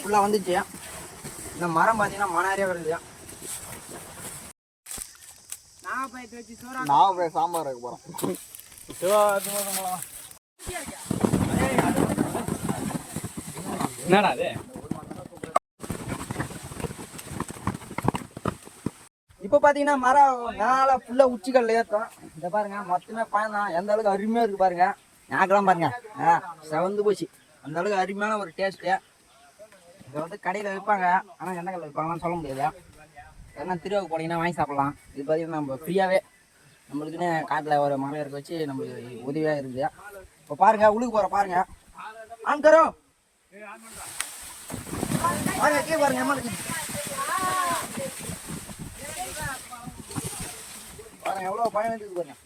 ஃபுல்லாக வந்துச்சு. இந்த மரம் பார்த்தீங்கன்னா மணாரியாக வருது. நான் போய் சாம்பார் வைக்க போகிறேன் என்னடா அது? இப்போ பார்த்தீங்கன்னா மரம் மேலே ஃபுல்லாக உச்சிக்கல்ல ஏற்றும் இந்த பாருங்க மொத்தமே பழம் தான் எந்த அளவுக்கு அருமையாக இருக்கு பாருங்க. நாக்கெல்லாம் பாருங்க. ஆ செவந்து போச்சு. அந்த அளவுக்கு அருமையான ஒரு டேஸ்ட்டு இதை வந்து கடையில் விற்பாங்க ஆனால் எந்த கடையில் விற்பாங்கன்னு சொல்ல முடியாது. ஏன்னா திருவாக்கு போனீங்கன்னா வாங்கி சாப்பிட்லாம். இது பார்த்தீங்கன்னா நம்ம ஃப்ரீயாகவே நம்மளுக்குன்னு காட்டில் ஒரு மரம் இருக்க வச்சு நம்மளுக்கு உதவியாக இருக்குது இப்போ பாருங்க உழுக்கு போகிற பாருங்க. ஆன் கரோ பாருங்க கீழே பாருங்க பாருங்க எவ்வளோ பயம் இருக்குது பாருங்க.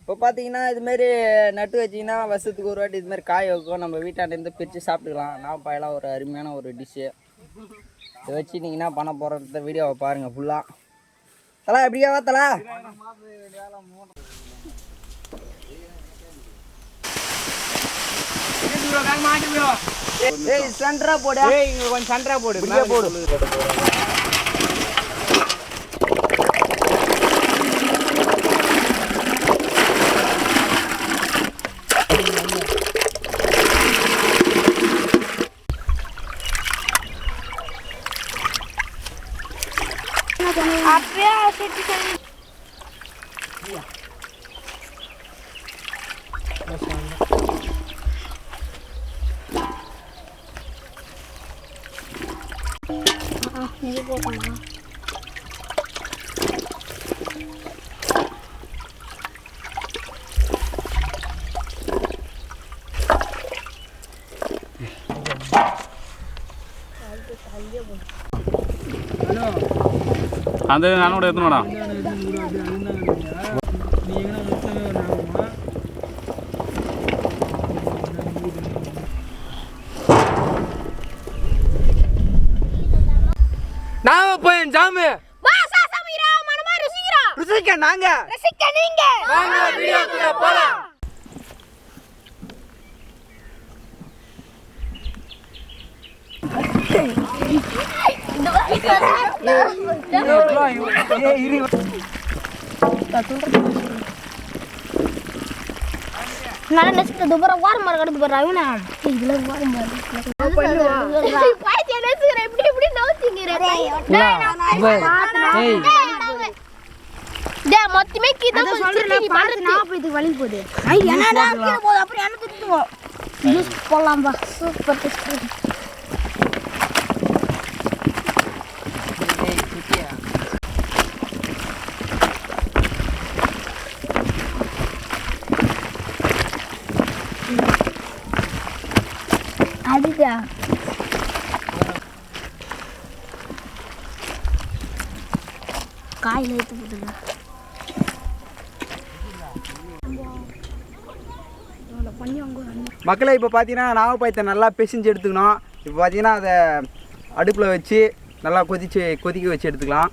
இப்போ பார்த்தீங்கன்னா இதுமாரி நட்டு வச்சிங்கன்னா வருஷத்துக்கு ஒரு வாட்டி இதுமாரி காய் வைக்கும். நம்ம வீட்டாண்டேருந்து பிரித்து சாப்பிட்டுக்கலாம். நான் பயலாம் ஒரு அருமையான ஒரு டிஷ்ஷு இதை வச்சு நீங்கள் என்ன பண்ண போகிறத வீடியோவை பாருங்கள் ஃபுல்லாக தலா எப்படியா வா தலா? ஏய் சென்டரா போடு. கொஞ்சம் சண்டை போடு. இப்படியே போடு அப்பயே சுட்டு இது போட்டோமா அந்த நானோட எத்தனோடா நாம போய் ஜாமு. ருசிக்க நாங்க. ரசிக்க நீங்க. வாங்க வீடியோக்குள்ள போலாம். இதுக்கு வழி போகுது ஐ என்னடா கீழ போகுது அப்புறம் என்ன திட்டுவோம் ஜூஸ் போலாம் பா சூப்பர் டேஸ்ட் அதுதான் காயில் எடுத்து போட்டுங்க மக்களை இப்போ பார்த்தீங்கன்னா நாகப்பாயத்தை நல்லா பிசைஞ்சு எடுத்துக்கணும். இப்போ பார்த்தீங்கன்னா அதை அடுப்பில் வச்சு நல்லா கொதிச்சு கொதிக்க வச்சு எடுத்துக்கலாம்.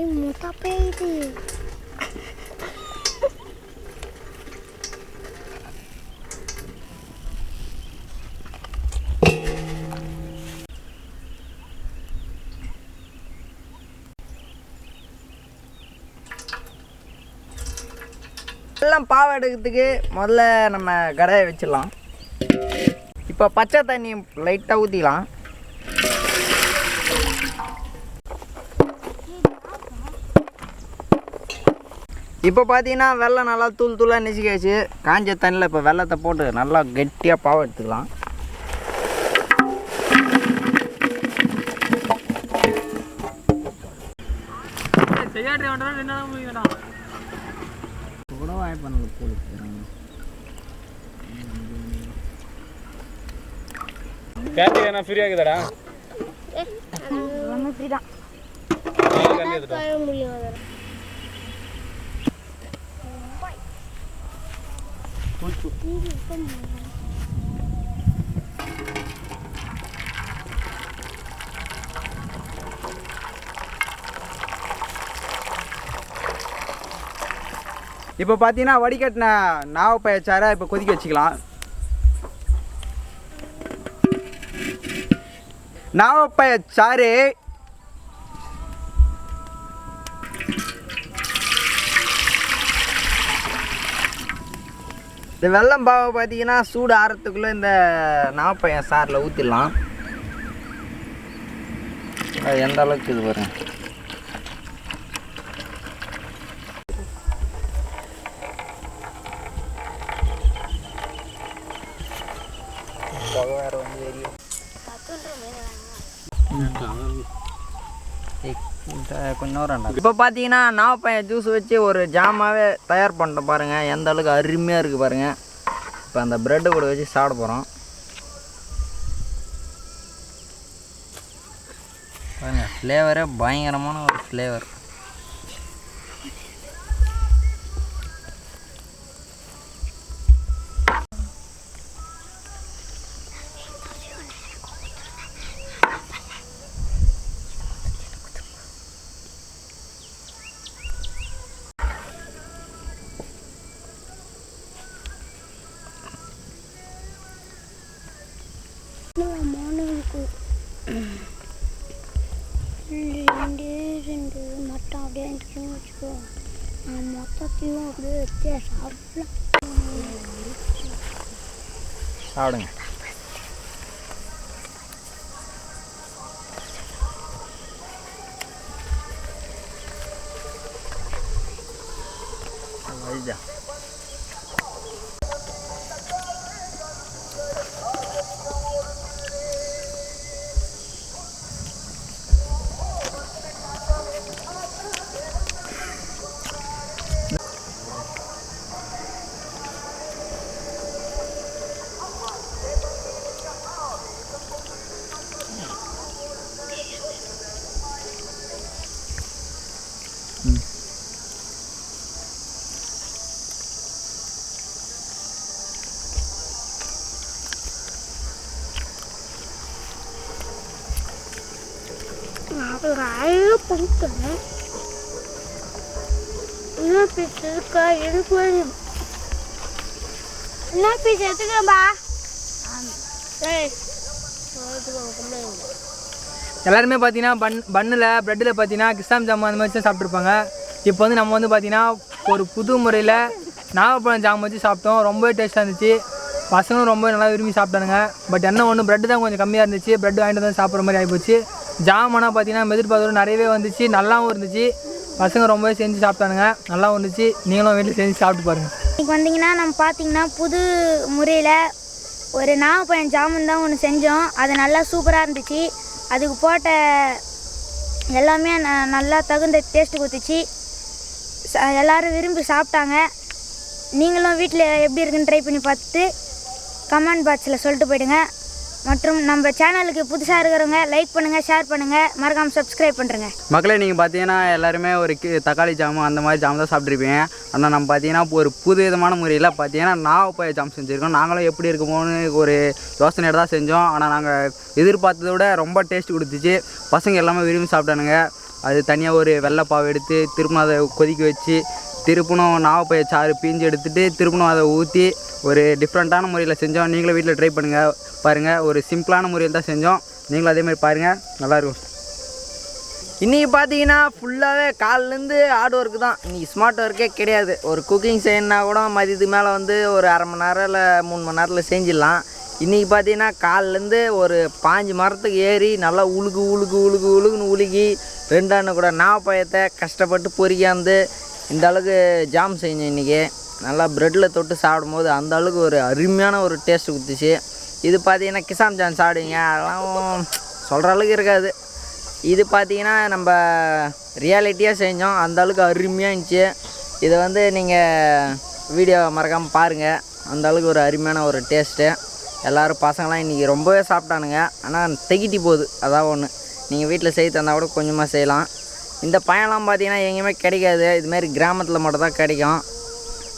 ஐய் முட்டை பெய்யுது எல்லாம் பாவை எடுக்கிறதுக்கு முதல்ல நம்ம கடையை வச்சிடலாம். இப்போ பச்சை தண்ணி லைட்டாக ஊற்றிக்கலாம் இப்போ பார்த்தீங்கன்னா வெள்ளம் நல்லா தூள் தூளாக நெசிக்காச்சு. காஞ்ச தண்ணியில் இப்போ வெள்ளத்தை போட்டு நல்லா கெட்டியாக பாவை எடுத்துக்கலாம். செய்யாட்டி வேண்டாம் என்ன வேண்டாம் கூட வாய்ப்பு பண்ணல போலீஸ் கேட்டி என்ன ஃப்ரீயாக இருக்குதாடா ஒன்றும் ஃப்ரீ தான் முடியும் அதில் இப்போ பார்த்தீங்கன்னா வடிகட்டின நாவப்பயச்சாரை இப்போ கொதிக்க வச்சுக்கலாம். நாவப்பயச்சாறு இந்த வெள்ளம் பாவை பார்த்தீங்கன்னா சூடு ஆறத்துக்குள்ளே இந்த நாப்பையன் சாரில் ஊற்றிடலாம் எந்த அளவுக்கு இது வரும்? கொஞ்சம் நேரம் இப்போ பார்த்தீங்கன்னா நாவப்பையன் ஜூஸ் வச்சு ஒரு ஜாமாவே தயார் பண்ணிட்டோம் பாருங்கள் எந்த அளவுக்கு அருமையாக இருக்குது பாருங்கள் இப்போ அந்த ப்ரெட்டு கூட வச்சு சாப்பிட போகிறோம் பாருங்க ஃப்ளேவரே பயங்கரமான ஒரு ஃப்ளேவர் மட்டும் வச்சுக்கோ மொத்தத்தையும் அப்படியே வச்சு சாப்பிடலாம் சாப்பிடுங்க. அதுதான் இருக்கா என்ன பீஸ் எடுத்துக்கிறேன்பா எல்லாருமே பார்த்தீங்கன்னா பன் பன்னில் ப்ரெட்டில் பார்த்தீங்கன்னா கிஸ்தாம் ஜாமுன் அந்த மாதிரி தான் சாப்பிட்ருப்பாங்க இப்போ வந்து நம்ம வந்து பார்த்தீங்கன்னா ஒரு புது முறையில் நாகப்பழம் ஜாம் வச்சு சாப்பிட்டோம். ரொம்ப டேஸ்ட்டாக இருந்துச்சு. பசங்களும் ரொம்ப நல்லா விரும்பி சாப்பிட்டானுங்க. பட் என்ன ஒன்று ப்ரெட்டு தான் கொஞ்சம் கம்மியாக இருந்துச்சு. ப்ரெட் வாங்கிட்டு வந்து சாப்பிட்ற மாதிரி ஆகிப்போச்சு ஜாமானா பார்த்தீங்கன்னா எதிர்பார்த்தோட நிறையவே வந்துச்சு. நல்லாவும் இருந்துச்சு. பசங்க ரொம்பவே செஞ்சு சாப்பிட்டானுங்க. நல்லா வந்துச்சு. நீங்களும் வீட்டில் செஞ்சு சாப்பிட்டு பாருங்கள் இன்றைக்கி வந்தீங்கன்னா நம்ம பார்த்தீங்கன்னா புது முறையில் ஒரு நாகப்பழம் ஜாமுன் தான் ஒன்று செஞ்சோம். அது நல்லா சூப்பராக இருந்துச்சு. அதுக்கு போட்ட எல்லாமே ந- நல்லா தகுந்த டேஸ்ட்டு கொடுத்துச்சு. எல்லோரும் விரும்பி சாப்பிட்டாங்க. நீங்களும் வீட்டில் எப்படி இருக்குன்னு ட்ரை பண்ணி பார்த்துட்டு கமெண்ட் பாக்ஸில் சொல்லிட்டு போயிடுங்க. மற்றும் நம்ம சேனலுக்கு புதுசாக இருக்கிறவங்க லைக் பண்ணுங்கள் ஷேர் பண்ணுங்கள் மறக்காமல் சப்ஸ்கிரைப் பண்ணுறங்க மக்களே நீங்கள் பார்த்தீங்கன்னா எல்லாருமே ஒரு தக்காளி ஜாமு அந்த மாதிரி ஜாம் தான் சாப்பிட்ருப்பீங்க ஆனால் நம்ம பார்த்தீங்கன்னா இப்போ ஒரு புது விதமான முறையில் பார்த்தீங்கன்னா நாவப்பாய ஜாம் செஞ்சுருக்கோம். நாங்களும் எப்படி இருக்குமோன்னு ஒரு யோசனையோட தான் செஞ்சோம். ஆனால் நாங்கள் எதிர்பார்த்ததை விட ரொம்ப டேஸ்ட் கொடுத்துச்சு. பசங்க எல்லாமே விரும்பி சாப்பிட்டானுங்க. அது தனியாக ஒரு வெள்ளைப்பாவை எடுத்து திரும்ப அதை கொதிக்க வச்சு திருப்பணும் நாவப்பாய சாறு பீஞ்சு எடுத்துகிட்டு திருப்பணும் அதை ஊற்றி ஒரு டிஃப்ரெண்ட்டான முறையில் செஞ்சோம். நீங்களும் வீட்டில் ட்ரை பண்ணுங்கள் பாருங்கள் ஒரு சிம்பிளான முறையில் தான் செஞ்சோம். நீங்களும் அதே மாதிரி பாருங்கள் நல்லாயிருக்கும் இன்றைக்கி பார்த்தீங்கன்னா ஃபுல்லாகவே காலிலேருந்து ஹார்ட் ஒர்க்கு தான். இன்றைக்கி ஸ்மார்ட் ஒர்க்கே கிடையாது. ஒரு குக்கிங் செய்யணுன்னா கூட மதியத்துக்கு மேலே வந்து ஒரு அரை மணி நேரம் இல்லை மூணு மணி நேரத்தில் செஞ்சிடலாம். இன்றைக்கி பார்த்தீங்கன்னா காலிலேருந்து ஒரு பாஞ்சு மரத்துக்கு ஏறி நல்லா உழுகு உழுகு உழுகு உழுகுன்னு உழுகி ரெண்டாண்டு கூட நாவப்பழத்தை கஷ்டப்பட்டு பொறிக்காந்து இந்த அளவுக்கு ஜாம் செஞ்சேன் இன்றைக்கி நல்லா ப்ரெட்டில் தொட்டு சாப்பிடும்போது அந்த அளவுக்கு ஒரு அருமையான ஒரு டேஸ்ட்டு கொடுத்துச்சு. இது பார்த்தீங்கன்னா கிசாம் ஜான் சாப்பிடுவீங்க. அதெல்லாம் சொல்கிற அளவுக்கு இருக்காது. இது பார்த்தீங்கன்னா நம்ம ரியாலிட்டியாக செஞ்சோம். அந்த அளவுக்கு அருமையாக இருந்துச்சு. இதை வந்து நீங்கள் வீடியோ மறக்காமல் பாருங்கள் அந்த அளவுக்கு ஒரு அருமையான ஒரு டேஸ்ட்டு எல்லோரும் பசங்களாம் இன்றைக்கி ரொம்பவே சாப்பிட்டானுங்க. ஆனால் திகிட்டி போகுது. அதான் ஒன்று நீங்கள் வீட்டில் செய்து தந்தால் கூட கொஞ்சமாக செய்யலாம். இந்த பழம்லாம் பார்த்தீங்கன்னா எங்கேயுமே கிடைக்காது. இதுமாரி கிராமத்தில் மட்டும் தான் கிடைக்கும்.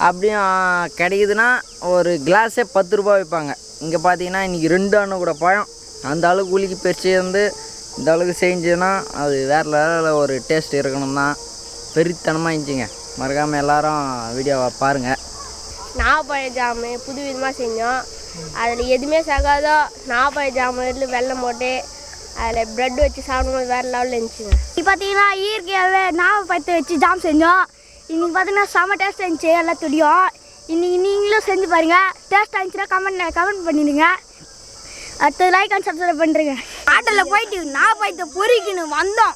அப்படியும் கிடைக்குதுன்னா ஒரு கிளாஸே பத்து ரூபா வைப்பாங்க இங்கே பார்த்தீங்கன்னா இன்றைக்கி ரெண்டு அண்ணு கூட பழம். அந்த அளவுக்கு உலுக்கி பெருச்சு வந்து இந்த அளவுக்கு செஞ்சுன்னா அது வேறு லெவலில் ஒரு டேஸ்ட் இருக்கணும் தான் வெறித்தனமாக இருந்துச்சுங்க. மறக்காமல் எல்லாரும் வீடியோவை பாருங்கள் நாகப்பழ ஜாமு புது விதமாக செஞ்சோம். அதில் எதுவுமே சகாதோ நாகப்பழ ஜாமுன் வெல்லம் போட்டு அதில் ப்ரெட் வச்சு சாப்பிடும்போது வேறு லெவலில் இருந்துச்சுங்க. இப்போ பார்த்தீங்கன்னா இயற்கையாகவே நாகப்பழத்தை வச்சு ஜாம் செஞ்சோம். இன்னைக்கு பார்த்தீங்கன்னா செம்ம டேஸ்ட் இருந்துச்சு எல்லாத்துடையும். இன்னைக்கு நீங்களும் செஞ்சு பாருங்க. டேஸ்ட் ஆயிடுச்சுன்னா கமெண்ட் கமெண்ட் பண்ணிடுங்க. அடுத்தது லைக் அண்ட் சப்ஸ்கிரைப் பண்ணுறேங்க ஆட்டில் போயிட்டு நாகப்பழத்தை பொறிக்கணும் வந்தோம்.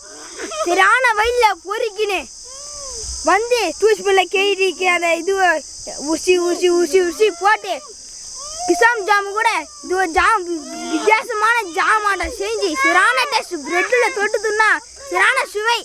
சரியான வயலில் பொறிக்கணும் வந்து டூஸ்பில்ல கேடிக்கு அந்த இது உசி உசி உசி உசி போட்டு கிசாம் ஜாமு கூட இது ஒரு ஜாம் வித்தியாசமான ஜாமாட்ட செஞ்சு சிறான டேஸ்ட் பிரெட்டில் தொட்டு துண்ணா சிறான சுவை.